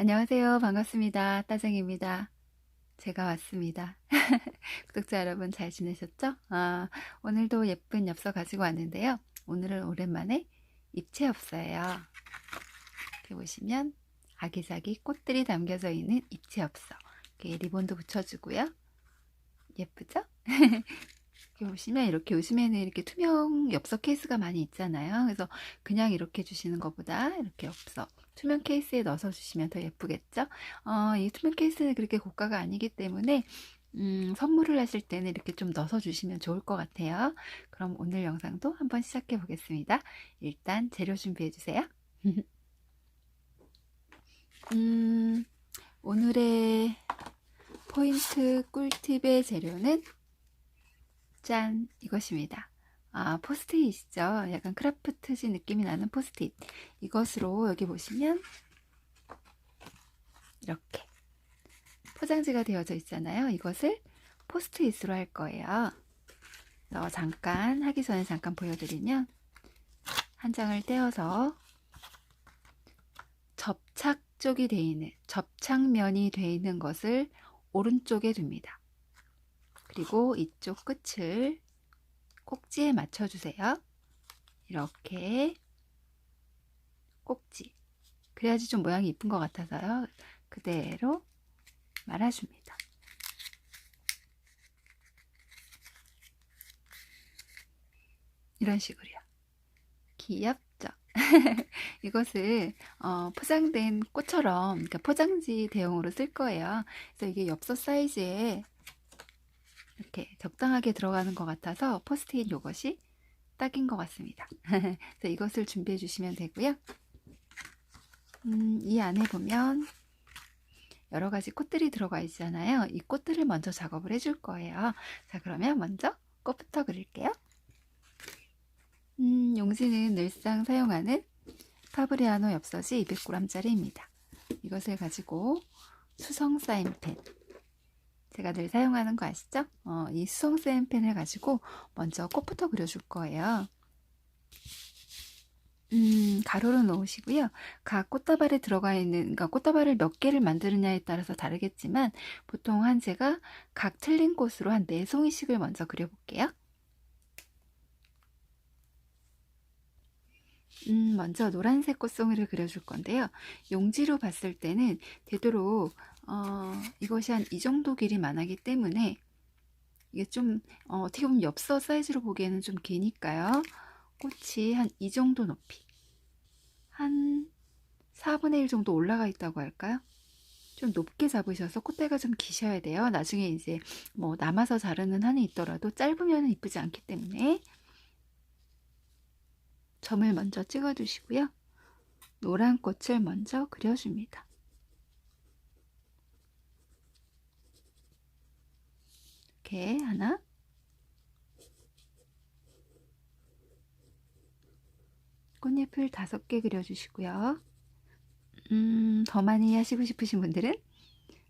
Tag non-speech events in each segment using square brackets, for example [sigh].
안녕하세요. 반갑습니다. 따쟁입니다. 제가 왔습니다. [laughs] 구독자 여러분 잘 지내셨죠? 아, 오늘도 예쁜 엽서 가지고 왔는데요. 오늘은 오랜만에 입체 엽서예요. 이렇게 보시면 아기자기 꽃들이 담겨져 있는 입체 엽서. 이렇게 리본도 붙여주고요. 예쁘죠? [laughs] 이렇게 보시면 이렇게 요즘에는 이렇게 투명 엽서 케이스가 많이 있잖아요. 그래서 그냥 이렇게 주시는 것보다 이렇게 엽서 투명 케이스에 넣어서 주시면 더 예쁘겠죠? 어, 이 투명 케이스는 그렇게 고가가 아니기 때문에 음, 선물을 하실 때는 이렇게 좀 넣어서 주시면 좋을 것 같아요. 그럼 오늘 영상도 한번 시작해 보겠습니다. 일단 재료 준비해 주세요. [laughs] 음, 오늘의 포인트 꿀팁의 재료는 짠 이것입니다. 아 포스트잇이죠. 약간 크라프트지 느낌이 나는 포스트잇. 이것으로 여기 보시면 이렇게 포장지가 되어져 있잖아요. 이것을 포스트잇으로 할 거예요. 그래서 잠깐 하기 전에 잠깐 보여드리면 한 장을 떼어서 접착 쪽이 되어 있는 접착면이 되어 있는 것을 오른쪽에 둡니다. 그리고 이쪽 끝을 꼭지에 맞춰주세요. 이렇게 꼭지. 그래야지 좀 모양이 이쁜 것 같아서요. 그대로 말아줍니다. 이런 식으로요. 귀엽죠? [laughs] 이것을 어, 포장된 꽃처럼 그러니까 포장지 대용으로 쓸 거예요. 그래서 이게 엽서 사이즈에 이렇게 적당하게 들어가는 것 같아서 포스트잇 요것이 딱인 것 같습니다. [laughs] 그래서 이것을 준비해 주시면 되고요. 음, 이 안에 보면 여러 가지 꽃들이 들어가 있잖아요. 이 꽃들을 먼저 작업을 해줄 거예요. 자, 그러면 먼저 꽃부터 그릴게요. 음, 용지는 늘상 사용하는 파브리아노 엽서지 200g짜리입니다. 이것을 가지고 수성 사인펜 제가 늘 사용하는 거 아시죠? 어, 이 수성 사인펜을 가지고 먼저 꽃부터 그려줄 거예요. 음, 가로로 놓으시고요. 각 꽃다발에 들어가 있는, 그러니까 꽃다발을 몇 개를 만드느냐에 따라서 다르겠지만, 보통 한 제가 각 틀린 꽃으로 한 4송이씩을 먼저 그려볼게요. 음, 먼저 노란색 꽃송이를 그려줄 건데요. 용지로 봤을 때는 되도록 어, 이것이 한 이 정도 길이만 하기 때문에 이게 좀 어, 어떻게 보면 엽서 사이즈로 보기에는 좀 기니까요. 꽃이 한 이 정도 높이 한 4분의 1 정도 올라가 있다고 할까요? 좀 높게 잡으셔서 꽃대가 좀 기셔야 돼요. 나중에 이제 뭐 남아서 자르는 한이 있더라도 짧으면 이쁘지 않기 때문에 점을 먼저 찍어 주시고요. 노란 꽃을 먼저 그려줍니다. 이렇게 하나 꽃잎을 다섯 개 그려주시고요. 음, 더 많이 하시고 싶으신 분들은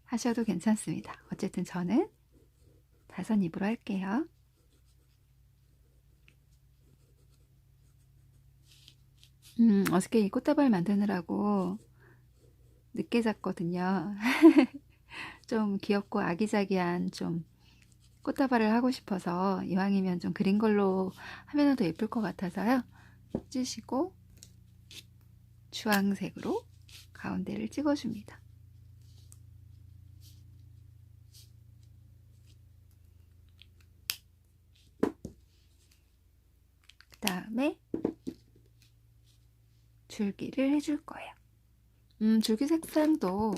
하셔도 괜찮습니다. 어쨌든 저는 다섯 입으로 할게요. 음, 어저께 이 꽃다발 만드느라고 늦게 잤거든요. [laughs] 좀 귀엽고 아기자기한 좀 꽃다발을 하고 싶어서 이왕이면 좀 그린 걸로 하면 더 예쁠 것 같아서요. 찌시고 주황색으로 가운데를 찍어줍니다. 그 다음에 줄기를 해줄 거예요. 음, 줄기 색상도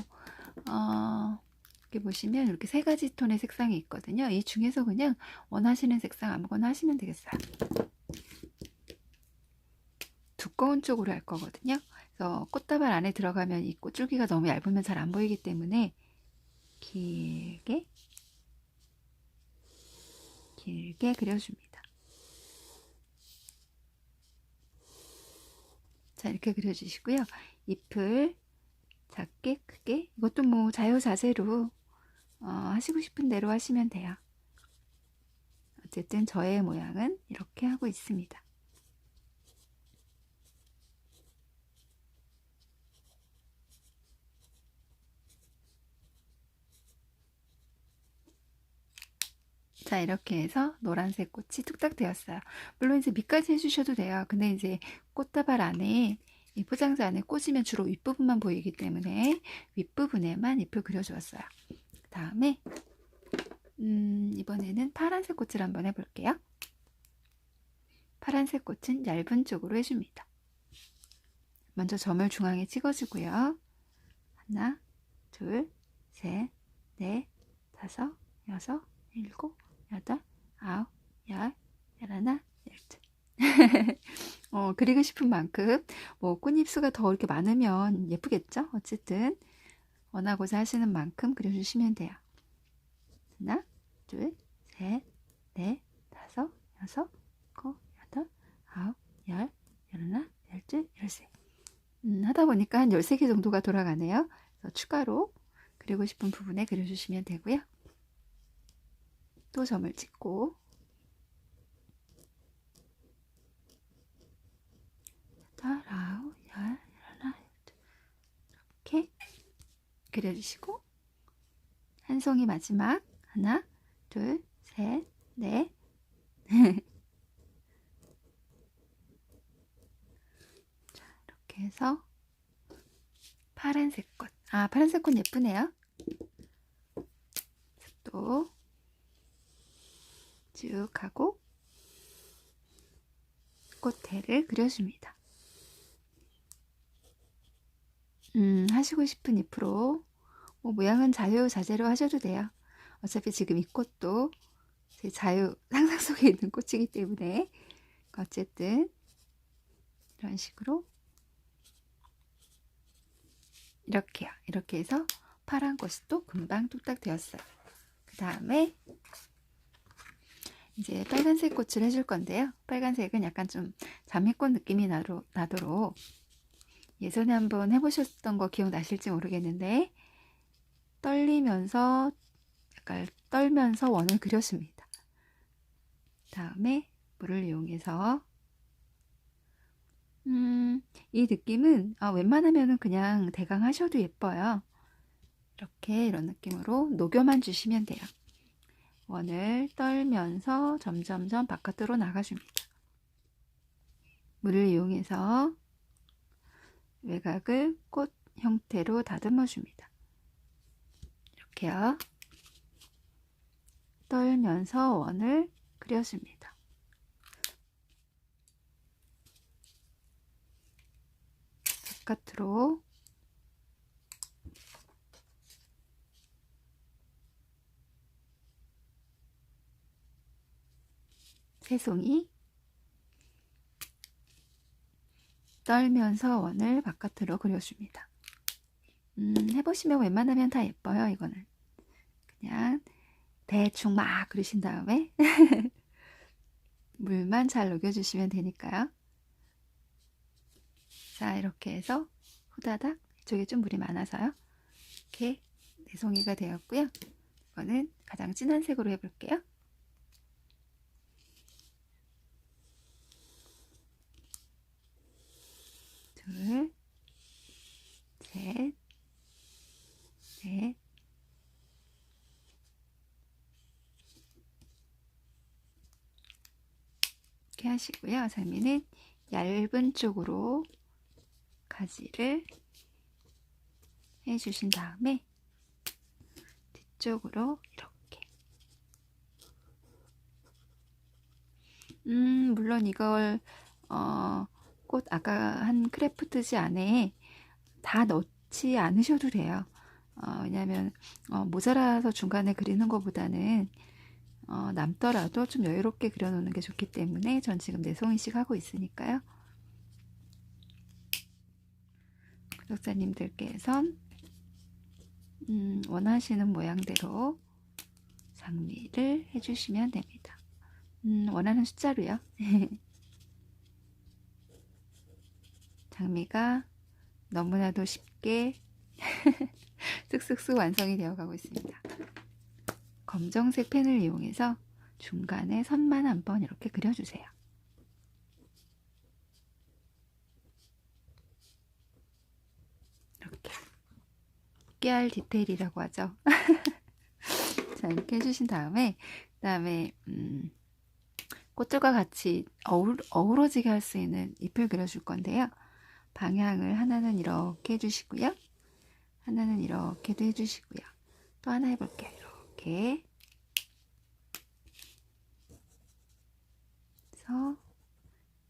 어, 이렇게 보시면 이렇게 세 가지 톤의 색상이 있거든요. 이 중에서 그냥 원하시는 색상 아무거나 하시면 되겠어요. 두꺼운 쪽으로 할 거거든요. 그래서 꽃다발 안에 들어가면 이 꽃줄기가 너무 얇으면 잘 안 보이기 때문에 길게 길게 그려줍니다. 자, 이렇게 그려주시고요. 잎을 작게, 크게, 이것도 뭐 자유자재로 어, 하시고 싶은 대로 하시면 돼요. 어쨌든 저의 모양은 이렇게 하고 있습니다. 자, 이렇게 해서 노란색 꽃이 뚝딱 되었어요. 물론 이제 밑까지 해주셔도 돼요. 근데 이제 꽃다발 안에 이 포장지 안에 꽂으면 주로 윗부분만 보이기 때문에 윗부분에만 잎을 그려주었어요. 다음에 음, 이번에는 파란색 꽃을 한번 해볼게요. 파란색 꽃은 얇은 쪽으로 해줍니다. 먼저 점을 중앙에 찍어주고요. 하나, 둘, 셋, 넷, 다섯, 여섯, 일곱, 여덟, 아홉, 열, 열하나, 열둘. [laughs] 어, 그리고 싶은 만큼 뭐 꽃잎수가 더 이렇게 많으면 예쁘겠죠? 어쨌든 원하고자 하시는 만큼 그려주시면 돼요. 하나, 둘, 셋, 넷, 다섯, 여섯, 일곱, 여덟, 아홉, 열, 열하나, 열둘, 열셋. 음, 하다 보니까 한 13개 정도가 돌아가네요. 그래서 추가로 그리고 싶은 부분에 그려주시면 되고요. 또 점을 찍고 이렇게 그려주시고 한 송이 마지막 하나, 둘, 셋, 넷 [laughs] 자, 이렇게 해서 파란색 꽃. 아, 파란색 꽃 예쁘네요. 또 쭉 하고 꽃대를 그려줍니다. 음, 하시고 싶은 잎으로 뭐 모양은 자유자재로 하셔도 돼요. 어차피 지금 이 꽃도 제 자유 상상 속에 있는 꽃이기 때문에 어쨌든 이런 식으로 이렇게요. 이렇게 해서 파란 꽃이 또 금방 뚝딱 되었어요. 그 다음에 이제 빨간색 꽃을 해줄 건데요. 빨간색은 약간 좀 자매꽃 느낌이 나로, 나도록 예전에 한번 해보셨던 거 기억나실지 모르겠는데 떨리면서 약간 떨면서 원을 그렸습니다. 다음에 물을 이용해서 음, 이 느낌은 아, 웬만하면은 그냥 대강 하셔도 예뻐요. 이렇게 이런 느낌으로 녹여만 주시면 돼요. 원을 떨면서 점점점 바깥으로 나가줍니다. 물을 이용해서 외곽을 꽃 형태로 다듬어 줍니다. 이렇게요. 떨면서 원을 그려줍니다. 바깥으로 새송이 떨면서 원을 바깥으로 그려줍니다. 음, 해보시면 웬만하면 다 예뻐요, 이거는. 그냥 대충 막 그리신 다음에 [laughs] 물만 잘 녹여주시면 되니까요. 자, 이렇게 해서 후다닥 이쪽에 좀 물이 많아서요. 이렇게 내송이가 되었고요. 이거는 가장 진한 색으로 해볼게요. 둘, 셋, 넷, 이렇게 하시고요. 장미는 얇은 쪽으로 가지를 해주신 다음에 뒤쪽으로 이렇게 음 물론 이걸 어, 꽃 아까 한 크래프트지 안에 다 넣지 않으셔도 돼요 어, 왜냐하면 어, 모자라서 중간에 그리는 것보다는 어, 남더라도 좀 여유롭게 그려놓는 게 좋기 때문에 전 지금 네 송이씩 하고 있으니까요 구독자님들께선 음, 원하시는 모양대로 장미를 해주시면 됩니다. 음, 원하는 숫자로요. [laughs] 장미가 너무나도 쉽게 [laughs] 쓱쓱쓱 완성이 되어 가고 있습니다. 검정색 펜을 이용해서 중간에 선만 한번 이렇게 그려주세요. 이렇게 깨알 디테일이라고 하죠. [laughs] 자, 이렇게 해주신 다음에, 그 다음에, 음, 꽃들과 같이 어우, 어우러지게 할 수 있는 잎을 그려줄 건데요. 방향을 하나는 이렇게 해주시고요. 하나는 이렇게도 해주시고요. 또 하나 해볼게요. 이렇게. 그래서,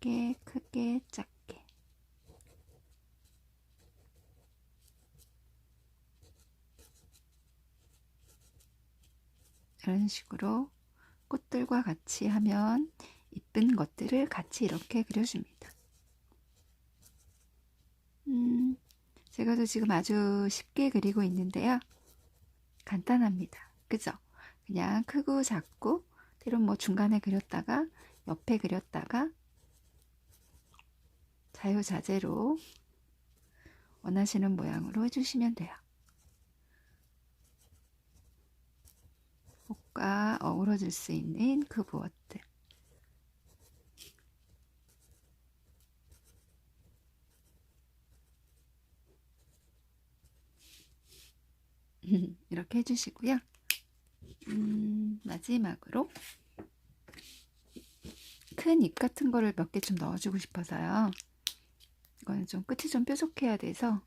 크게, 크게, 작게. 이런 식으로 꽃들과 같이 하면 이쁜 것들을 같이 이렇게 그려줍니다. 음, 제가 또 지금 아주 쉽게 그리고 있는데요. 간단합니다. 그죠? 그냥 크고 작고, 때론 뭐 중간에 그렸다가, 옆에 그렸다가, 자유자재로 원하시는 모양으로 해주시면 돼요. 꽃과 어우러질 수 있는 그 무엇들. [laughs] 이렇게 해주시고요. 음, 마지막으로 큰 잎 같은 거를 몇 개 좀 넣어주고 싶어서요. 이거는 좀 끝이 좀 뾰족해야 돼서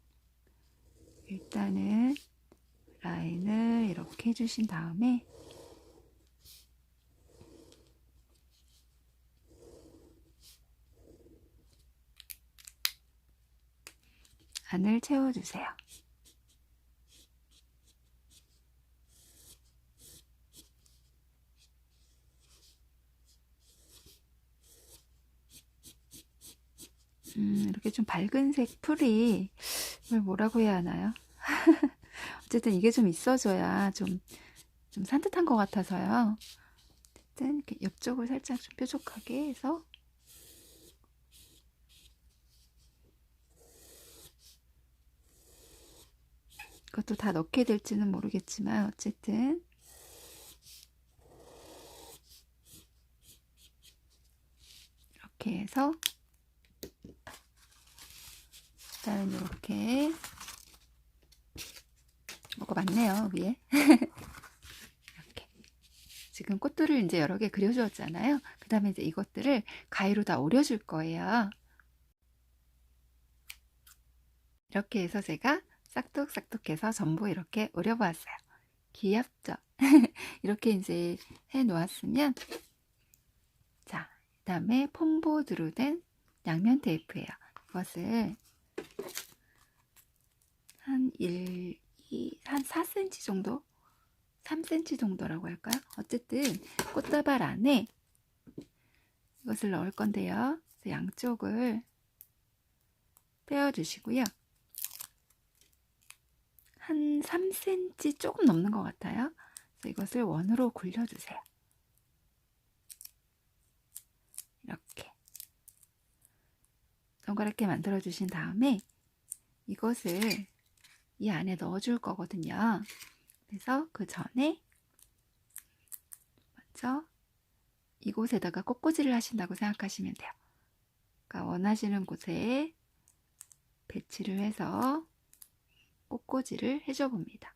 일단은 라인을 이렇게 해주신 다음에 안을 채워주세요. 음, 이렇게 좀 밝은색 풀이 이걸 뭐라고 해야 하나요? [laughs] 어쨌든 이게 좀 있어줘야 좀, 좀 산뜻한 것 같아서요. 어쨌든 이렇게 옆쪽을 살짝 좀 뾰족하게 해서 그것도 다 넣게 될지는 모르겠지만 어쨌든 이렇게 해서 일단은 이렇게 뭐가 많네요 위에. [laughs] 이렇게. 지금 꽃들을 이제 여러 개 그려주었잖아요. 그 다음에 이제 이것들을 가위로 다 오려줄 거예요. 이렇게 해서 제가 싹둑싹둑해서 전부 이렇게 오려보았어요. 귀엽죠? [laughs] 이렇게 이제 해 놓았으면 자 그 다음에 폼보드로 된 양면 테이프예요. 이것을 한 1, 2, 한 4cm 정도? 3cm 정도라고 할까요? 어쨌든 꽃다발 안에 이것을 넣을 건데요. 양쪽을 떼어주시고요. 한 3cm 조금 넘는 것 같아요. 그래서 이것을 원으로 굴려주세요. 이렇게 동그랗게 만들어 주신 다음에 이것을 이 안에 넣어 줄 거거든요. 그래서 그 전에 먼저 이곳에다가 꽃꽂이를 하신다고 생각하시면 돼요. 그러니까 원하시는 곳에 배치를 해서 꽃꽂이를 해줘 봅니다.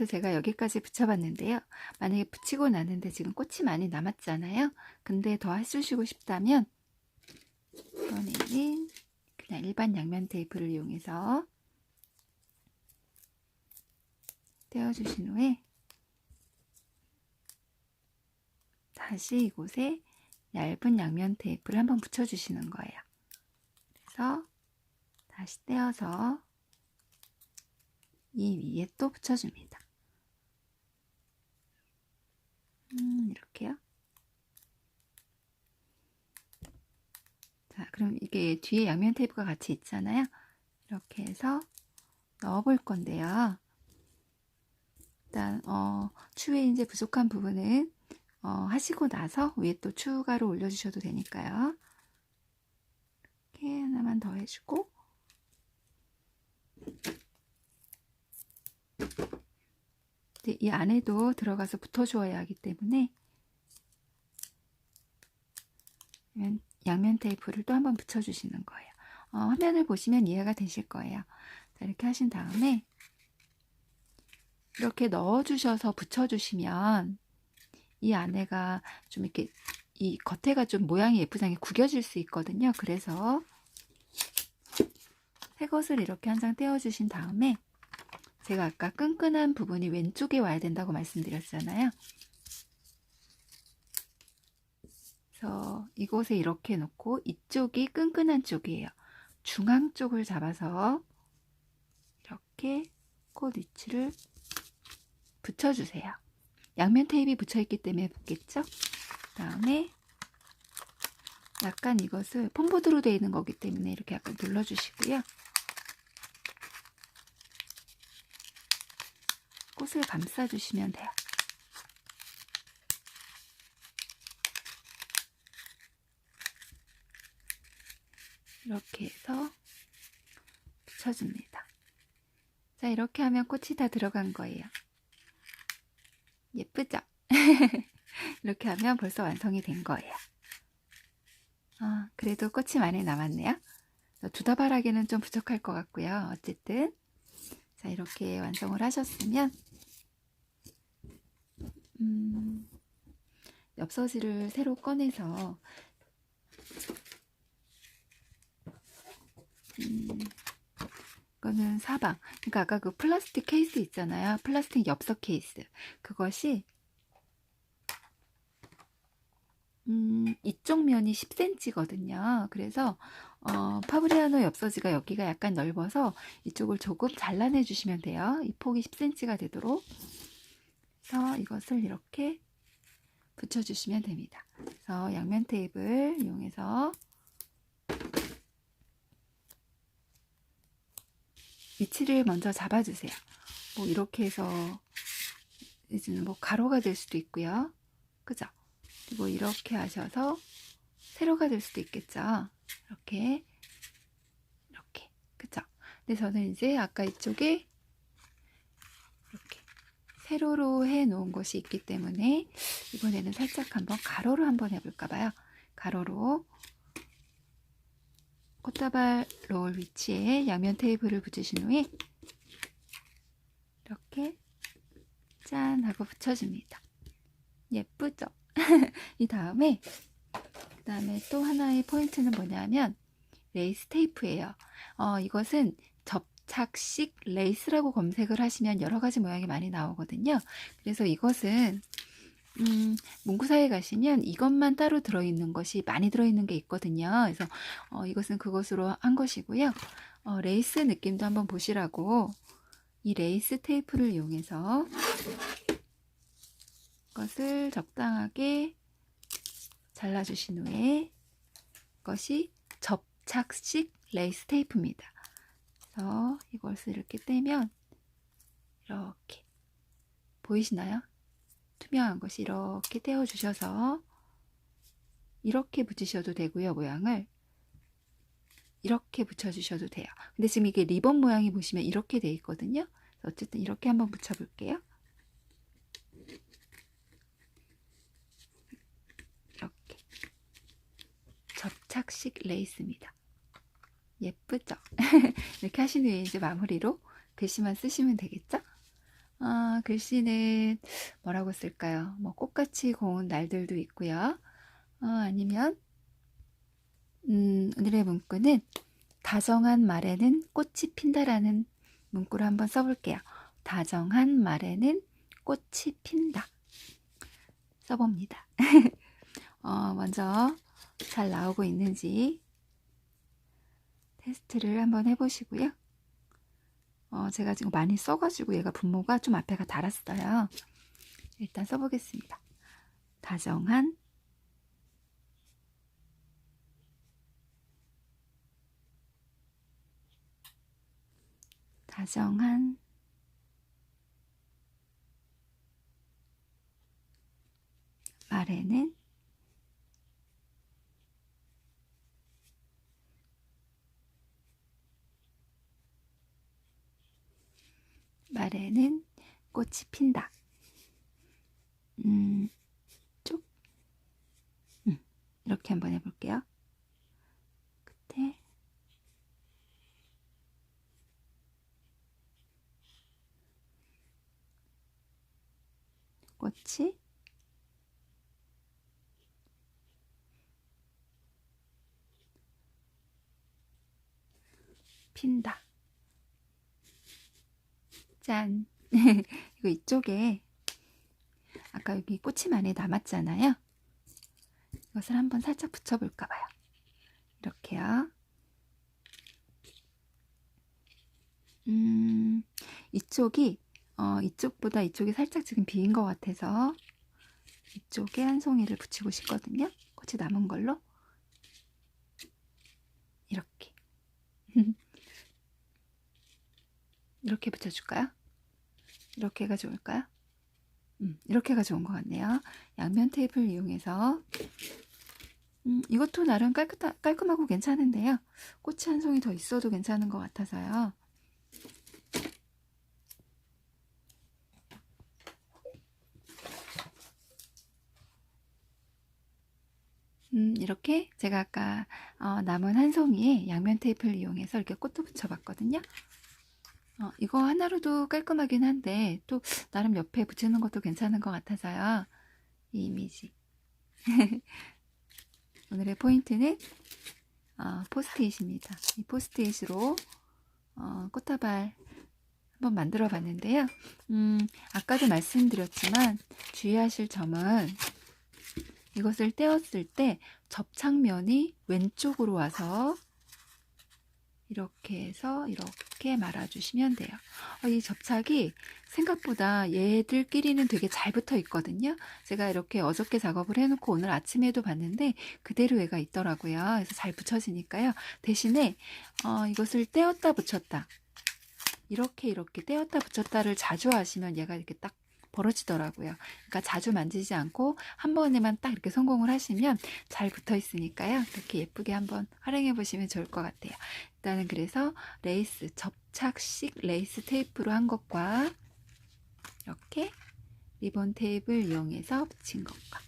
해서 제가 여기까지 붙여봤는데요. 만약에 붙이고 나는데 지금 꽃이 많이 남았잖아요. 근데 더 해주시고 싶다면 이번에는 그냥 일반 양면 테이프를 이용해서 떼어주신 후에 다시 이곳에 얇은 양면 테이프를 한번 붙여주시는 거예요. 그래서 다시 떼어서 이 위에 또 붙여줍니다. 음, 이렇게요. 자, 그럼 이게 뒤에 양면 테이프가 같이 있잖아요. 이렇게 해서 넣어 볼 건데요. 일단, 어, 추후에 이제 부족한 부분은, 어, 하시고 나서 위에 또 추가로 올려주셔도 되니까요. 이렇게 하나만 더 해주고 이 안에도 들어가서 붙어주어야 하기 때문에 양- 양면 테이프를 또 한번 붙여주시는 거예요. 어, 화면을 보시면 이해가 되실 거예요. 자, 이렇게 하신 다음에 이렇게 넣어주셔서 붙여주시면 이 안에가 좀 이렇게 이 겉에가 좀 모양이 예쁘장게 구겨질 수 있거든요. 그래서 새 것을 이렇게 한 장 떼어주신 다음에 제가 아까 끈끈한 부분이 왼쪽에 와야 된다고 말씀드렸잖아요. 그래서 이곳에 이렇게 놓고 이쪽이 끈끈한 쪽이에요. 중앙 쪽을 잡아서 이렇게 코 위치를 붙여주세요. 양면 테이프 붙여있기 때문에 붙겠죠? 다음에 약간 이것을 폼보드로 되어 있는 거기 때문에 이렇게 약간 눌러주시고요. 꽃을 감싸주시면 돼요. 이렇게 해서 붙여줍니다. 자, 이렇게 하면 꽃이 다 들어간 거예요. 예쁘죠? [laughs] 이렇게 하면 벌써 완성이 된 거예요. 아, 그래도 꽃이 많이 남았네요. 두다발하기는 좀 부족할 것 같고요. 어쨌든 자 이렇게 완성을 하셨으면 음, 엽서지를 새로 꺼내서 음, 이거는 사방 그러니까 아까 그 플라스틱 케이스 있잖아요 플라스틱 엽서 케이스 그것이 음, 이쪽 면이 10cm거든요. 그래서 어, 파브리아노 엽서지가 여기가 약간 넓어서 이쪽을 조금 잘라내 주시면 돼요. 이 폭이 10cm가 되도록. 그래서 이것을 이렇게 붙여주시면 됩니다. 그래서 양면 테이프를 이용해서 위치를 먼저 잡아주세요. 뭐 이렇게 해서 이제는 뭐 가로가 될 수도 있고요. 그죠? 그리고 이렇게 하셔서 세로가 될 수도 있겠죠. 이렇게 이렇게 그죠? 근데 저는 이제 아까 이쪽에 세로로 해 놓은 것이 있기 때문에 이번에는 살짝 한번 가로로 한번 해볼까 봐요. 가로로 꽃다발 롤 위치에 양면 테이프를 붙이신 후에 이렇게 짠 하고 붙여줍니다. 예쁘죠? [laughs] 이 다음에 그 다음에 또 하나의 포인트는 뭐냐면 레이스 테이프예요. 어, 이것은 접 착식 레이스라고 검색을 하시면 여러 가지 모양이 많이 나오거든요. 그래서 이것은 음, 문구사에 가시면 이것만 따로 들어있는 것이 많이 들어있는 게 있거든요. 그래서 어, 이것은 그것으로 한 것이고요. 어, 레이스 느낌도 한번 보시라고 이 레이스 테이프를 이용해서 것을 적당하게 잘라주신 후에 이것이 접착식 레이스 테이프입니다. 그래서 이것을 이렇게 떼면 이렇게 보이시나요? 투명한 것이 이렇게 떼어주셔서 이렇게 붙이셔도 되고요, 모양을. 이렇게 붙여주셔도 돼요. 근데 지금 이게 리본 모양이 보시면 이렇게 돼 있거든요. 어쨌든 이렇게 한번 붙여볼게요. 이렇게 접착식 레이스입니다. 예쁘죠? [laughs] 이렇게 하신 후에 이제 마무리로 글씨만 쓰시면 되겠죠? 아, 글씨는 뭐라고 쓸까요? 뭐 꽃같이 고운 날들도 있고요. 어, 아니면 음, 오늘의 문구는 다정한 말에는 꽃이 핀다라는 문구를 한번 써볼게요. 다정한 말에는 꽃이 핀다. 써봅니다. [laughs] 어, 먼저 잘 나오고 있는지 테스트를 한번 해보시고요. 어, 제가 지금 많이 써가지고 얘가 분모가 좀 앞에가 달았어요. 일단 써보겠습니다. 다정한 다정한 말에는 말에는 꽃이 핀다. 음, 쭉. 음, 이렇게 한번 해볼게요. 끝에. 꽃이 핀다. 짠. [laughs] 이거 이쪽에 아까 여기 꽃이 많이 남았잖아요. 이것을 한번 살짝 붙여볼까 봐요. 이렇게요. 음, 이쪽이 어, 이쪽보다 이쪽이 살짝 지금 비인 것 같아서 이쪽에 한 송이를 붙이고 싶거든요. 꽃이 남은 걸로 이렇게 [laughs] 이렇게 붙여줄까요? 이렇게 가 좋을까요? 음, 이렇게가 좋은 것 같네요. 양면 테이프를 이용해서 음, 이것도 나름 깔끔, 깔끔하고 괜찮은데요. 꽃이 한 송이 더 있어도 괜찮은 것 같아서요. 음, 이렇게 제가 아까 어, 남은 한 송이에 양면 테이프를 이용해서 이렇게 꽃도 붙여봤거든요. 어, 이거 하나로도 깔끔하긴 한데 또 나름 옆에 붙이는 것도 괜찮은 것 같아서요. 이 이미지. [laughs] 오늘의 포인트는 어, 포스트잇입니다. 이 포스트잇으로 어, 꽃다발 한번 만들어 봤는데요. 음, 아까도 말씀드렸지만 주의하실 점은 이것을 떼었을 때 접착면이 왼쪽으로 와서 이렇게 해서 이렇게 말아주시면 돼요. 어, 이 접착이 생각보다 얘들끼리는 되게 잘 붙어 있거든요. 제가 이렇게 어저께 작업을 해놓고 오늘 아침에도 봤는데 그대로 얘가 있더라고요. 그래서 잘 붙여지니까요. 대신에 어, 이것을 떼었다 붙였다 이렇게 이렇게 떼었다 붙였다를 자주 하시면 얘가 이렇게 딱 벌어지더라고요. 그러니까 자주 만지지 않고 한 번에만 딱 이렇게 성공을 하시면 잘 붙어 있으니까요. 이렇게 예쁘게 한번 활용해 보시면 좋을 것 같아요. 일단은 그래서 레이스, 접착식 레이스 테이프로 한 것과 이렇게 리본 테이프를 이용해서 붙인 것과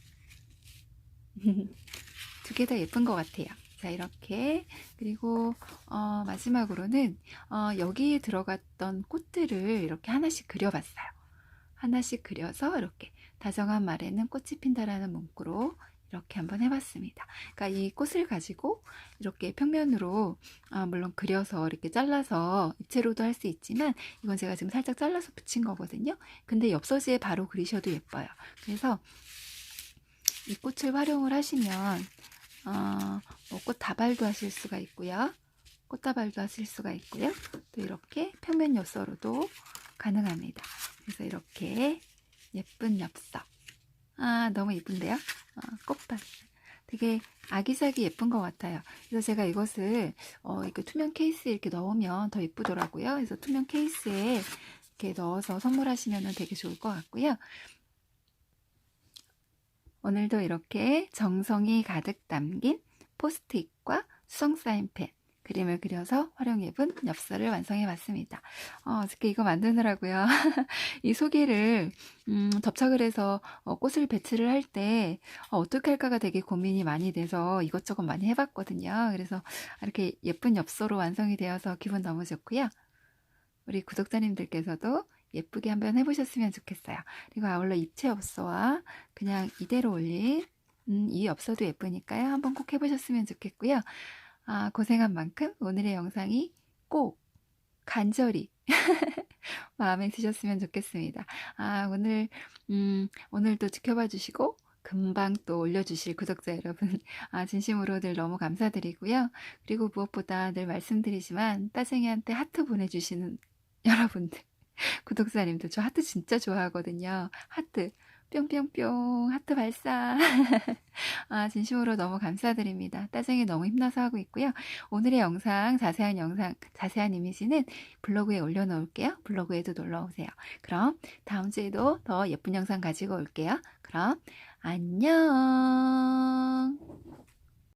[laughs] 두 개 다 예쁜 것 같아요. 자 이렇게 그리고 어, 마지막으로는 어, 여기에 들어갔던 꽃들을 이렇게 하나씩 그려봤어요. 하나씩 그려서 이렇게 다정한 말에는 꽃이 핀다라는 문구로 이렇게 한번 해봤습니다. 그러니까 이 꽃을 가지고 이렇게 평면으로 아, 물론 그려서 이렇게 잘라서 입체로도 할 수 있지만 이건 제가 지금 살짝 잘라서 붙인 거거든요. 근데 엽서지에 바로 그리셔도 예뻐요. 그래서 이 꽃을 활용을 하시면 어, 뭐 꽃 다발도 하실 수가 있고요. 꽃다발도 하실 수가 있고요. 또 이렇게 평면 엽서로도 가능합니다. 그래서 이렇게 예쁜 엽서. 아, 너무 예쁜데요? 어, 꽃밭. 되게 아기자기 예쁜 것 같아요. 그래서 제가 이것을 어, 이렇게 투명 케이스에 이렇게 넣으면 더 예쁘더라고요. 그래서 투명 케이스에 이렇게 넣어서 선물하시면 되게 좋을 것 같고요. 오늘도 이렇게 정성이 가득 담긴 포스트잇과 수성 사인펜 그림을 그려서 활용해본 엽서를 완성해 봤습니다. 어, 어저께 이거 만드느라고요. [laughs] 이 소개를 음, 접착을 해서 어, 꽃을 배치를 할 때 어, 떻게 할까가 되게 고민이 많이 돼서 이것저것 많이 해봤거든요. 그래서 이렇게 예쁜 엽서로 완성이 되어서 기분 너무 좋고요. 우리 구독자님들께서도 예쁘게 한번 해보셨으면 좋겠어요. 그리고 아울러 입체 엽서와 그냥 이대로 올린 음, 이 엽서도 예쁘니까요. 한번 꼭 해보셨으면 좋겠고요. 아, 고생한 만큼 오늘의 영상이 꼭 간절히 [laughs] 마음에 드셨으면 좋겠습니다. 아, 오늘, 음, 오늘도 지켜봐 주시고, 금방 또 올려주실 구독자 여러분, 아, 진심으로 늘 너무 감사드리고요. 그리고 무엇보다 늘 말씀드리지만, 따생이한테 하트 보내주시는 [laughs] 여러분들, 구독자님들, 저 하트 진짜 좋아하거든요. 하트. 뿅뿅뿅 하트 발사. [laughs] 아, 진심으로 너무 감사드립니다. 따쟁이 너무 힘나서 하고 있고요. 오늘의 영상 자세한 영상 자세한 이미지는 블로그에 올려놓을게요. 블로그에도 놀러오세요. 그럼 다음 주에도 더 예쁜 영상 가지고 올게요. 그럼 안녕